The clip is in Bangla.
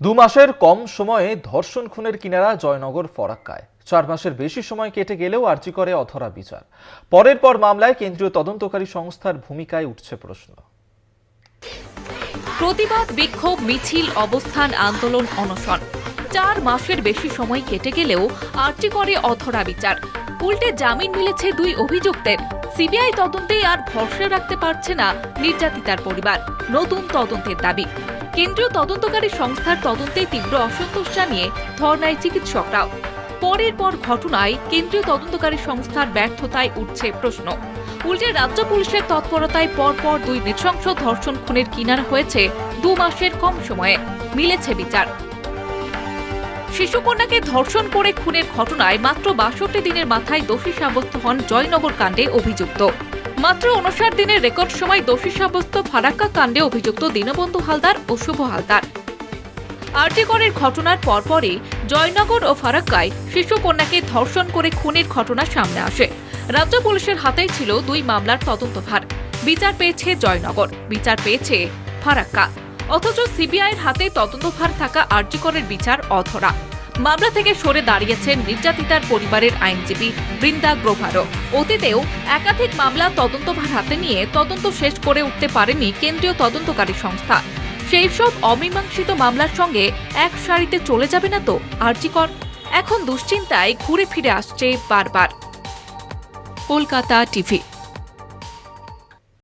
দু মাসের কম সময়ে ধর্ষণ খুনের কিনারা জয়নগর ফরাক্কায়। চার মাসের বেশি সময় কেটে গেলেও আর্জি করে অধরা বিচার। পরের পর মামলায় কেন্দ্রীয় তদন্তকারী সংস্থার ভূমিকায় উঠছে প্রশ্ন। প্রতিবাদ, বিক্ষোভ, মিছিল, অবস্থান, আন্দোলন, অনশন। চার মাসের বেশি সময় কেটে গেলেও আটটি করে অধরা বিচার। উল্টে জামিন মিলেছে দুই অভিযুক্তের। সিবিআই তদন্তে আর ভরসা রাখতে পারছে না নির্যাতিতার পরিবার। নতুন তদন্তের দাবি। কেন্দ্রীয় তদন্তকারী সংস্থার তদন্তে তীব্র অসন্তোষ জানিয়ে ধর্নায় চিকিৎসকরাও। পরের পর ঘটনায় কেন্দ্রীয় তদন্তকারী সংস্থার ব্যর্থতায় উঠছে প্রশ্ন। উল্টে রাজ্য পুলিশের তৎপরতায় পরপর দুই নৃশংস ধর্ষণ খুনের কিনারা হয়েছে দু মাসের কম সময়ে। মিলেছে বিচার। শিশুকন্যাকে ধর্ষণ করে খুনের ঘটনায় মাত্র বাষট্টি দিনের মাথায় দোষী সাব্যস্ত হন জয়নগর কাণ্ডে অভিযুক্ত। মাত্র উনষাট দিনের রেকর্ড সময় দোষী সাব্যস্ত ফারাক্কা কাণ্ডে অভিযুক্ত দীনবন্ধু হালদার ও শুভ হালদার। আরটিকরের ঘটনার পরপরই জয়নগর ও ফারাক্কায় শিশুকন্যাকে ধর্ষণ করে খুনের ঘটনা সামনে আসে। রাজ্য পুলিশের হাতেই ছিল দুই মামলার তদন্তভার। বিচার পেয়েছে জয়নগর, বিচার পেয়েছে ফারাক্কা। অথচ সিবিআইয়ের হাতে তদন্তভার থাকা আরজিকরের বিচার অধরা। মামলা থেকে সরে দাঁড়িয়েছেন নির্যাতিতার পরিবারের আইনজীবী বৃন্দা গ্রোভারও অতীতেও একাধিক মামলা তদন্তভার হাতে নিয়ে তদন্ত শেষ করে উঠতে পারেনি কেন্দ্রীয় তদন্তকারী সংস্থা। সেই সব অমীমাংসিত মামলার সঙ্গে এক সারিতে চলে যাবে না তো, আরজিকর? এখন দুশ্চিন্তায় ঘুরে ফিরে আসছে বারবার। কলকাতা টিভি।